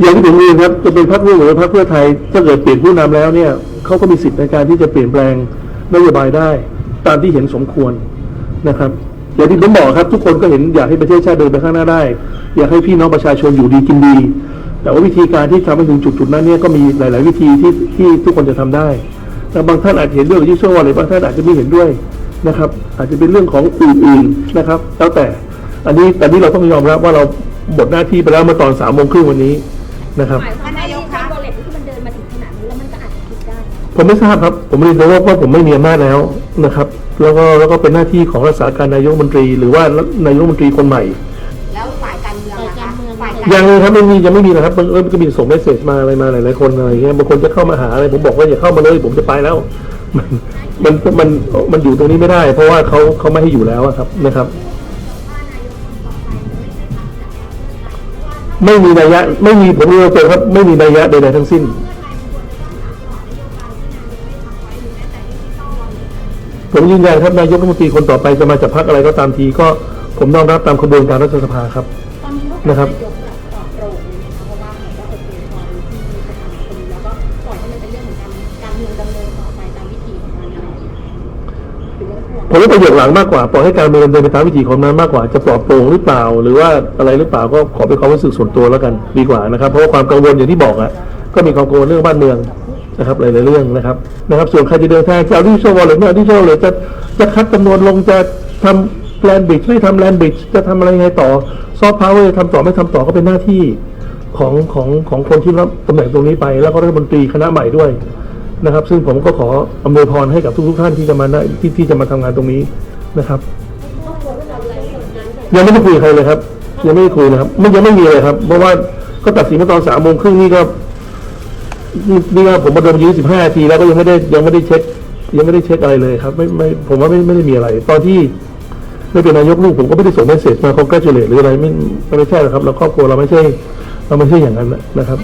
อย่างที่ผมเรียนครับจะเป็นพรรคร่วมหรือพรรคเพื่อไทยถ้าเกิดเปลี่ยนผู้นำแล้วเนี่ยเขาก็มีสิทธิ์ในการที่จะเปลี่ยนแปลงนโยบายได้ ตามที่เห็นสมควรนะครับอย่างที่ผมบอกครับ ทุกคนก็เห็นอยากให้ประเทศชาติเดินไปข้างหน้าได้ อยากให้พี่น้องประชาชนอยู่ดีกินดี แต่ว่าวิธีการที่ทำให้ถึงจุดๆนั้นเนี่ยก็มีหลาย ๆ วิธีที่ที่ทุกคนจะทำได้แต่บางท่านอาจจะเห็นด้วยกับยูโซวอลเลยบางท่านอาจจะไม่เห็นด้วยนะครับ อาจจะเป็นเรื่องของอื่น ๆ นะครับ แล้วแต่อันนี้แต่นี้เราต้องยอมรับว่าเราหมดหน้าที่ไปแล้วเมื่อตอนสามโมงครึ่งวันนี้ นะครับหมายความว่าดิจิทัลวอลเล็ตที่มันเดินมาถึงขนาดนี้แล้วมันก็อาจจะคิดได้ผมไม่ทราบครับ ผมเรียนตรงว่าว่าผมไม่มีอำนาจแล้วนะครับ แล้วก็แล้วก็เป็นหน้าที่ของรักษาการนายกรัฐมนตรี หรือว่านายกรัฐมนตรีคนใหม่ แล้วฝ่ายการเมืองนะคะฝ่ายการยังเลยครับไม่มียังไม่มีนะครับมันเออมันก็มีส่งเมสเซจมาอะไรมาหลายๆคนอะไรเงี้ยบางคนจะเข้ามาหาอะไรผมบอกว่าอย่าเข้ามาเลยผมจะไปแล้ว มันมันมันมันอยู่ตรงนี้ไม่ได้ เพราะว่าเขาเขาไม่ให้อยู่แล้วอะครับนะครับ ไม่มีนัยยะ ไม่มีผมเรียนตรงครับ ไม่มีนัยยะใดๆทั้งสิ้น ผมยืนยันครับนายกรัฐมนตรีคนต่อไปจะมาจากพรรคอะไรก็ตามทีก็ผมน้อมรับตามกระบวนการรัฐสภาครับตอนนี้ว่านะครับ ผมว่าประโยชน์หลังมากกว่าปล่อยให้การเมืองดำเนินไปตามวิถีของมันมากกว่าจะปลอดโปร่งหรือเปล่า หรือว่าอะไรหรือเปล่าก็ขอเป็นความรู้สึกส่วนตัวแล้วกันดีกว่านะครับ เพราะว่าความกังวลอย่างที่บอกอะก็มีความกังวลเรื่องบ้านเมืองนะครับหลายๆเรื่องนะครับนะครับ ส่วนใครจะเดินทางจะเอาดิจิทัลวอลเล็ตไม่เอาดิจิทัลเลยจะจะคัดจำนวนลงจะทำแลนด์บริดไม่ทำแลนด์บริดจ์จะทำอะไรไงต่อซอฟต์พาวเวอร์ทำต่อไม่ทำต่อก็เป็นหน้าที่ของของของคนที่รับตำแหน่งตรงนี้ไป แล้วก็รัฐมนตรีคณะใหม่ด้วย นะครับ ซึ่งผมก็ขออำนวยพรให้กับทุกๆท่านที่จะมาได้ที่ที่จะมาทำงานตรงนี้นะครับยังไม่ได้คุยใครเลยครับ ยังไม่ได้คุยนะครับไม่ยังไม่มีเลยครับ เพราะว่าก็ตัดสินมาตอนสามโมงครึ่งนี่ก็นี่ก็ผมมาดินยืนสิบห้าทีแล้วก็ยังไม่ได้ยังไม่ได้เช็ค ยังไม่ได้เช็คอะไรเลยครับ ไม่ไม่ผมว่าไม่ไม่ได้มีอะไร ตอนที่ได้เป็นนายกลูกผมก็ไม่ได้ส่งเมสเซจมาคองก r a t u l a t e หรืออะไรไม่ไม่ใช่หรอกครับเราครอบครัวเราไม่ใช่ เราไม่ใช่อย่างนั้นนะครับ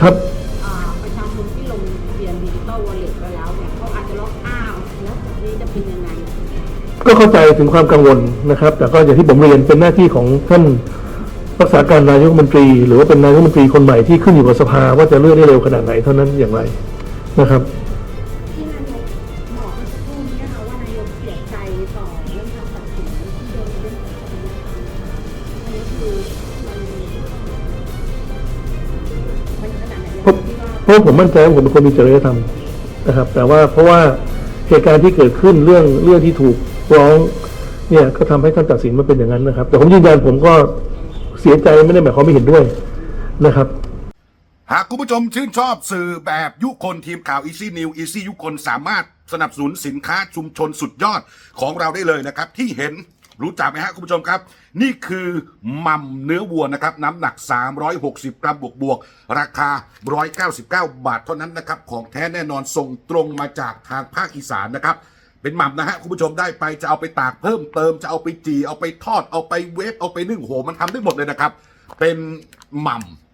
ครับ ก็เข้าใจถึงความกังวลนะครับ แต่ก็อย่างที่ผมเรียนเป็นหน้าที่ของท่านรักษาการนายกรัฐมนตรี หรือว่าเป็นนายกรัฐมนตรีคนใหม่ที่ขึ้นอยู่กับสภาว่าจะเลือกได้เร็วขนาดไหนเท่านั้นอย่างไรนะครับที่นายกบอกเมื่อสักครู่นี้นะคะว่านายกเสียใจต่อเรื่องการตัดสินที่โดนเรื่องของคดีนะคะอันนี้คือมันมันขนาดไหนเพราะเพราะผมมั่นใจว่าผมเป็นคนมีจริยธรรมนะครับ แต่ว่าเพราะว่าเหตุการณ์ที่เกิดขึ้นเรื่องเรื่องที่ถูก ร้องเนี่ยก็ทำให้ท่านตัดสินมาเป็นอย่างนั้นนะครับ แต่ผมยืนยันผมก็เสียใจไม่ได้หมายความไม่เห็นด้วยนะครับ หากคุณผู้ชมชื่นชอบสื่อแบบยุคนทีมข่าว Easy New Easy ยุคนสามารถสนับสนุนสินค้าชุมชนสุดยอดของเราได้เลยนะครับ ที่เห็นรู้จักไหมฮะคุณผู้ชมครับ นี่คือมัมเนื้อวัวนะครับ น้ำหนัก 360 กรัมบวกบวกราคา 199 บาทเท่านั้นนะครับ ของแท้แน่นอนส่งตรงมาจากทางภาคอีสานนะครับ เป็นหม่ำนะฮะคุณผู้ชมได้ไปจะเอาไปตากเพิ่มเติมจะเอาไปจีเอาไปทอดเอาไปเวฟเอาไปนึ่งโหมันทำได้หมดเลยนะครับ เป็นหม่ำ